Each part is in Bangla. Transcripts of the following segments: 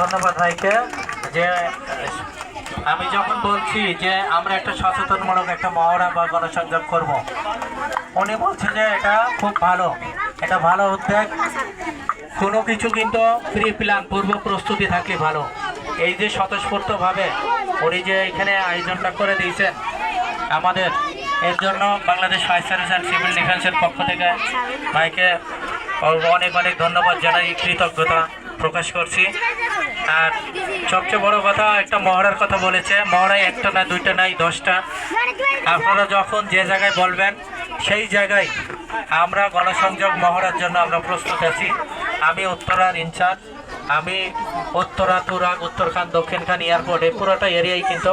ধন্যবাদ ভাইকে, যে আমি যখন বলছি যে আমরা একটা সচেতনমূলক একটা মহড়া বা গণসংযোগ করব। উনি বলছে যে এটা খুব ভালো, এটা ভালো উদ্যোগ কোনো কিছু কিন্তু প্রি প্ল্যান পূর্ব প্রস্তুতি থাকলে ভালো এই যে স্বতঃস্ফূর্তভাবে উনি যে এখানে আয়োজনটা করে দিয়েছেন আমাদের, এর জন্য Bangladesh fire service and civil ডিফেন্সের পক্ষ থেকে ভাইকে অনেক অনেক ধন্যবাদ জানাই, কৃতজ্ঞতা প্রকাশ করছি আর সবচেয়ে বড় কথা একটা মহড়ার কথা বলেছে। মহড়ায় একটা না, দুইটা নাই দশটা। আপনারা যখন যে জায়গায় বলবেন, সেই জায়গায় আমরা গণসংযোগ মহড়ার জন্য আমরা প্রস্তুত আছি। আমি উত্তরার ইনচার্জ, আমি উত্তরা, তুরাগ, উত্তরখান, দক্ষিণখান এয়ারপোর্ট, এই পুরোটা এরিয়াই কিন্তু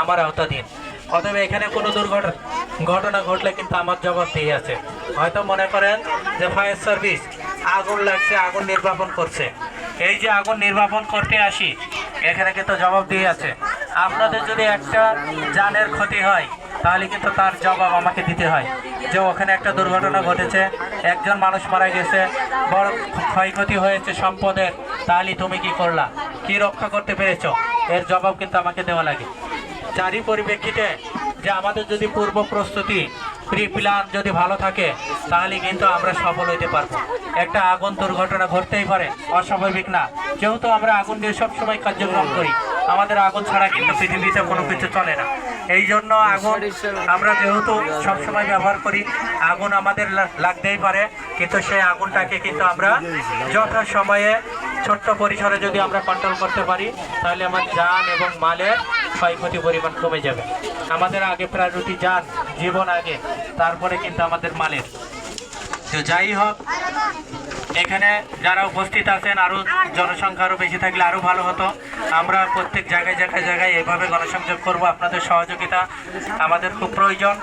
আমার আওতাধীন। অতএব এখানে কোনো দুর্ঘটনা ঘটনা ঘটলে কিন্তু আমার জবাব দিয়ে আছে। হয়তো মনে করেন যে ফায়ার সার্ভিস আগুন লাগছে, আগুন নির্বাপন করছে। এই যে আগুন নির্বাপন করতে আসি, এখানে কিন্তু জবাব দিয়ে আছে। আপনাদের যদি একটা জানের ক্ষতি হয়, তাহলে কিন্তু তার জবাব আমাকে দিতে হয়। যে ওখানে একটা দুর্ঘটনা ঘটেছে, একজন মানুষ মারা গেছে, বড় ক্ষয়ক্ষতি হয়েছে সম্পদের, তাহলে তুমি কি করলা? কি রক্ষা করতে পেরেছ? এর জবাব কিন্তু আমাকে দেওয়া লাগে। যারই পরিপ্রেক্ষিতে যে আমাদের যদি পূর্ব প্রস্তুতি প্রি প্ল্যান যদি ভালো থাকে, তাহলে কিন্তু আমরা সফল হইতে পারব। একটা আগুন দুর্ঘটনা ঘটতেই পারে, অস্বাভাবিক না। যেহেতু আমরা আগুন দিয়ে সবসময় কার্যক্রম করি, আমাদের আগুন ছাড়া কিন্তু পৃথিবীতে কোনো কিছু চলে না। এই জন্য আগুন আমরা যেহেতু সবসময় ব্যবহার করি, আগুন আমাদের লাগতেই পারে, কিন্তু সেই আগুনটাকে কিন্তু আমরা যথা সময়ে ছোট্ট পরিসরে যদি আমরা কন্ট্রোল করতে পারি, তাহলে আমার যান এবং মালের ক্ষয়ক্ষতি পরিমাণ কমে যাবে। আমাদের আগে প্রায়োরিটি যান জীবন আগে, তারপরে কিন্তু আমাদের মালের। তো যাই হোক, এখানে যারা উপস্থিত আছেন আরও জনসংখ্যা আরও বেশি থাকলে আরও ভালো হতো। আমরা প্রত্যেক জায়গায় জায়গায় জায়গায় এভাবে গণসংযোগ করব, আপনাদের সহযোগিতা আমাদের খুব প্রয়োজন।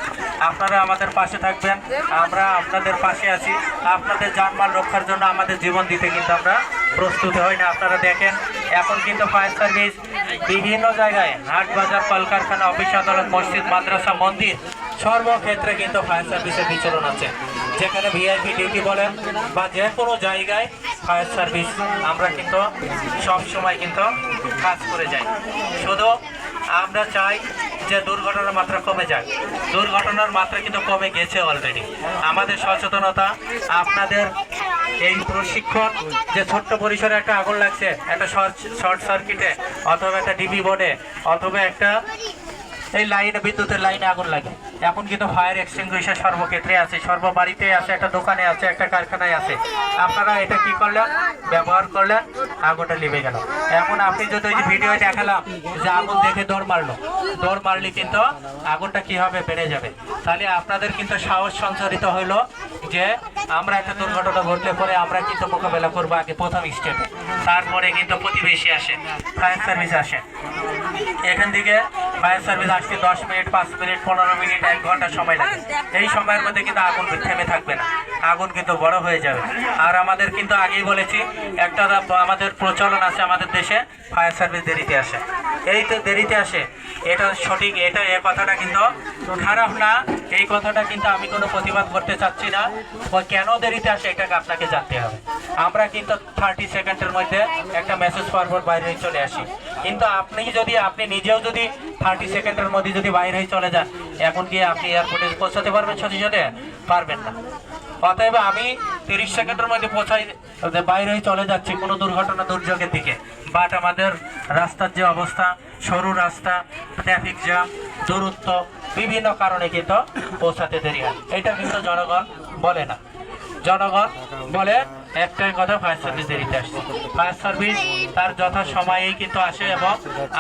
আপনারা আমাদের পাশে থাকবেন, আমরা আপনাদের পাশে আছি। আপনাদের জানমাল রক্ষার জন্য আমাদের জীবন দিতে কিন্তু আমরা প্রস্তুত হই না, আপনারা দেখেন। এখন কিন্তু ফায়ার সার্ভিস বিভিন্ন জায়গায় হাট বাজার কলকারখানা, অফিস আদালত, মসজিদ, মাদ্রাসা, মন্দির সর্বক্ষেত্রে কিন্তু ফায়ার সার্ভিসের বিচরণ আছে। যেখানে ভিআইপি ডিউটি বলেন বা যে কোনো জায়গায় ফায়ার সার্ভিস আমরা কিন্তু সব সময় কিন্তু কাজ করে যাই। শুধু আমরা চাই যে দুর্ঘটনার মাত্রা কমে যায় দুর্ঘটনার মাত্রা কিন্তু কমে গেছে অলরেডি আমাদের সচেতনতা, আপনাদের এই প্রশিক্ষণ, যে ছোট্ট পরিসরে একটা আগুন লাগছে, একটা শর্ট সার্কিটে অথবা একটা ডিবি বোর্ডে অথবা একটা এই লাইনে বিদ্যুতের লাইনে আগুন লাগে। এখন কিন্তু ফায়ার এক্সটিংগুইশার সর্বক্ষেত্রে আছে, সর্ববাড়িতে আছে, একটা দোকানে আছে, একটা কারখানায় আছে। আপনারা এটা কি করলেন? ব্যবহার করলেন, আগুনটা নিভে গেল। এখন আপনি যদি ওই যে ভিডিও দেখালাম যে আগুন দেখে দৌড় মারলো, দৌড় মারলে কিন্তু আগুনটা কি হবে? বেড়ে যাবে। তাহলে আপনাদের কিন্তু সাহস সঞ্চারিত হইল যে আমরা একটা দুর্ঘটনা ঘটলে পরে আমরা কিন্তু মোকাবেলা করব আগে প্রথম স্টেপে তারপরে কিন্তু প্রতিবেশী আসে ফায়ার সার্ভিস আসে। এখান থেকে ফায়ার সার্ভিস আসতে দশ মিনিট, পাঁচ মিনিট, পনেরো মিনিট এক ঘণ্টা সময় লাগে। এই সময়ের মধ্যে কিন্তু আগুন থেমে থাকবে না। আগুন কিন্তু বড় হয়ে যাবে। আর আমাদের কিন্তু আগেই বলেছি, একটা আমাদের প্রচলন আছে আমাদের দেশে ফায়ার সার্ভিস দেরিতে আসে। এই তো দেরিতে আসে, এটা সঠিক, এটা এ কথাটা কিন্তু খারাপ না। এই কথাটা কিন্তু আমি কোনো প্রতিবাদ করতে চাচ্ছি না। কেন দেরিতে আসে এটাকে আপনাকে জানতে হবে। আমরা কিন্তু থার্টি সেকেন্ডের মধ্যে একটা মেসেজ ফরওয়ার্ড বাইরে চলে আসি। কিন্তু আপনি যদি, আপনি নিজেও যদি থার্টি সেকেন্ডের মধ্যে যদি বাইরে চলে যান এখন গিয়ে আপনি এয়ারপোর্টে পৌঁছাতে পারবেন সাথে পারবেন না। অতএব আমি তিরিশ সেকেন্ডের মধ্যে পৌঁছাই বাইরেই চলে যাচ্ছি, কোনো দুর্ঘটনা, দুর্যোগের দিকে। বাট আমাদের রাস্তার যে অবস্থা, সরু রাস্তা ট্রাফিক জ্যাম দূরত্ব, বিভিন্ন কারণে কিন্তু পৌঁছাতে দেরি হয়। এটা কিন্তু জনগণ বলে না। জনগণ বলে একটাই কথা ফায়ার সার্ভিস দেরিতে আসছে ফায়ার সার্ভিস তার যথা সময়েই কিন্তু আসে এবং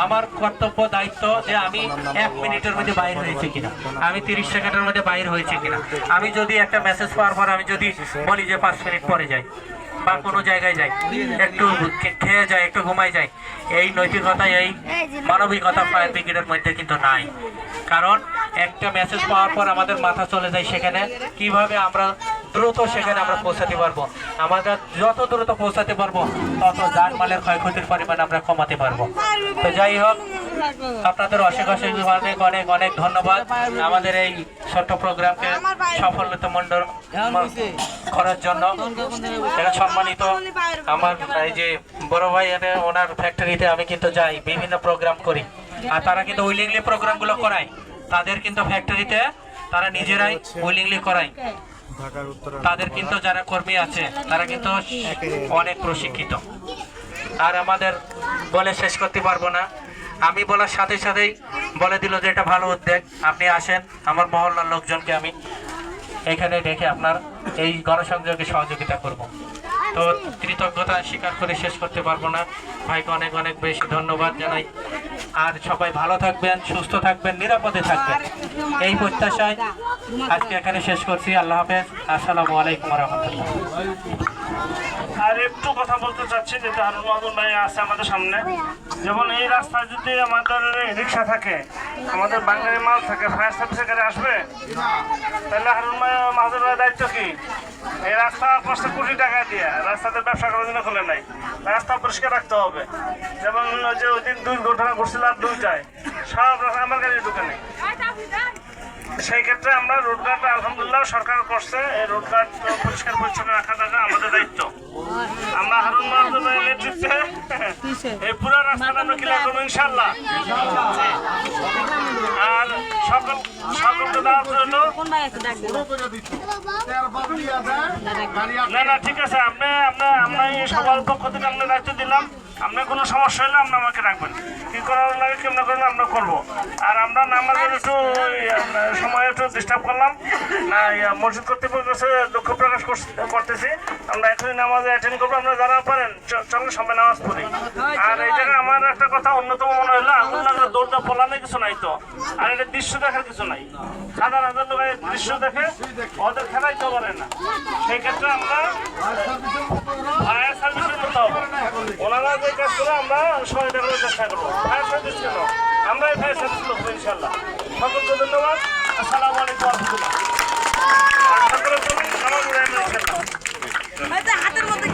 আমার কর্তব্য, দায়িত্ব যে আমি এক মিনিটের মধ্যে বাইর হয়েছি কিনা। আমি তিরিশ সেকেন্ডের মধ্যে বাইর হয়েছি কিনা। আমি যদি একটা মেসেজ পাওয়ার পর আমি যদি বলি যে পাঁচ মিনিট পরে যাই বা কোনো জায়গায় যাই, একটু খেয়ে যাই, একটু ঘুমাই যাই, এই নৈতিকতা, এই মানবিকতা ফায়ার ব্রিগেডের মধ্যে কিন্তু নাই। কারণ একটা মেসেজ পাওয়ার পর আমাদের মাথা চলে যায় সেখানে। কীভাবে আমরা দ্রুত সেখানে আমরা পৌঁছাতে পারব। আমরা যত দ্রুত পৌঁছাতে পারব, তত যানমালের ক্ষয়ক্ষতির পরিমাণ আমরা কমাতে পারব। তো যাই হোক, আপনাদের অশেষ অশেষ অনেক অনেক অনেক ধন্যবাদ। আমাদের এই ছোট্ট প্রোগ্রামকে সফলতা মণ্ডল করার জন্য। এরা সম্মানিত আমার এই যে বড় ভাই ওনার ফ্যাক্টরিতে আমি কিন্তু যাই, বিভিন্ন প্রোগ্রাম করি। আর তারা কিন্তু উইলিংলি প্রোগ্রামগুলো করায়। তাদের কিন্তু ফ্যাক্টরিতে তারা নিজেরাই উইলিংলি করায়। তাদের কিন্তু যারা কর্মী আছে, তারা কিন্তু অনেক প্রশিক্ষিত। আর আমাদের বলে শেষ করতে পারব না। আমি বলার সাথে সাথেই বলে দিল যে এটা ভালো উদ্যোগ। আপনি আসেন, আমার মহল্লার লোকজনকে আমি এখানে দেখে আপনার এই গণসংযোগে সহযোগিতা করব। তো কৃতজ্ঞতা স্বীকার করে শেষ করতে পারব না। ভাইকে অনেক অনেক বেশি ধন্যবাদ জানাই। আর সবাই ভালো থাকবেন, সুস্থ থাকবেন, নিরাপদে থাকবেন। এই প্রত্যাশায় আজকে এখানে শেষ করছি। আল্লাহ হাফেজ। আসসালামু আলাইকুম রহমতুল্লাহ আর একটু কথা বলতে চাচ্ছি, যেটা হারুন মাহমুদ ভাই আছে আমাদের সামনে। যেমন এই রাস্তায় যদি আমাদের রিক্সা থাকে, আমাদের বাঙালি মাল থাকে ফায়ার সার্ভিসের গাড়ি আসবে, তাহলে হারুন ভাইয়ের দায়িত্ব কি? এই রাস্তা কষ্ট কোটি টাকা দিয়ে। রাস্তাতে ব্যবসা করার জন্য খুলে নাই। রাস্তা পরিষ্কার রাখতে হবে। যেমন যে ওই দিন দুর্ঘটনা ঘটছিলাম দুইটায়। সব রাস্তা আমার গাড়ি ঢুকে নেই সেই ক্ষেত্রে আমরা রোডঘাট আলহামদুলিল্লাহ সরকার করছে। এই রোডঘাট পরিষ্কার পরিচ্ছন্ন রাখা থাকা আমাদের দায়িত্ব। আমরা হারুন মাহমুদের নেতৃত্বে এই পুরো রাস্তাটা আমরা ক্লিয়ার করব ইনশাল্লাহ আর সকল সকলকে দেওয়ার জন্য না না, ঠিক আছে। আপনি আমরা এই সবার পক্ষ থেকে আপনার দায়িত্ব দিলাম। আপনার কোনো সমস্যা হলে আপনি আমাকে রাখবেন। কি করার লাগে কেমন করলে আমরা করব। আর আমরা নামাজের একটু সময় একটু ডিস্টার্ব করলাম। না মসজিদ কর্তৃপক্ষ কাছে দুঃখ প্রকাশ করতেছি। আমরা এখনই নামাজে অ্যাটেন্ড করব। আপনারা যারা পারেন চ- চলেন সবাই নামাজ পড়ি। আর এই জায়গায় আমার একটা কথা অন্যতম মনে হলো আগুন লাগলে দৌড়টা পলানোর কিছু নাই তো। আর এটা দৃশ্য দেখার কিছু নাই। হাজার হাজার লোক দৃশ্য দেখে ওদের খেলাই তো পারে না। সেই ক্ষেত্রে আমরা ফায়ার হবে ওনারা যে আমরা সহায়তা করার চেষ্টা করব। ফায়ার সার্ভিস কেন? আমরা এই ফায়ার হাতের মধ্যে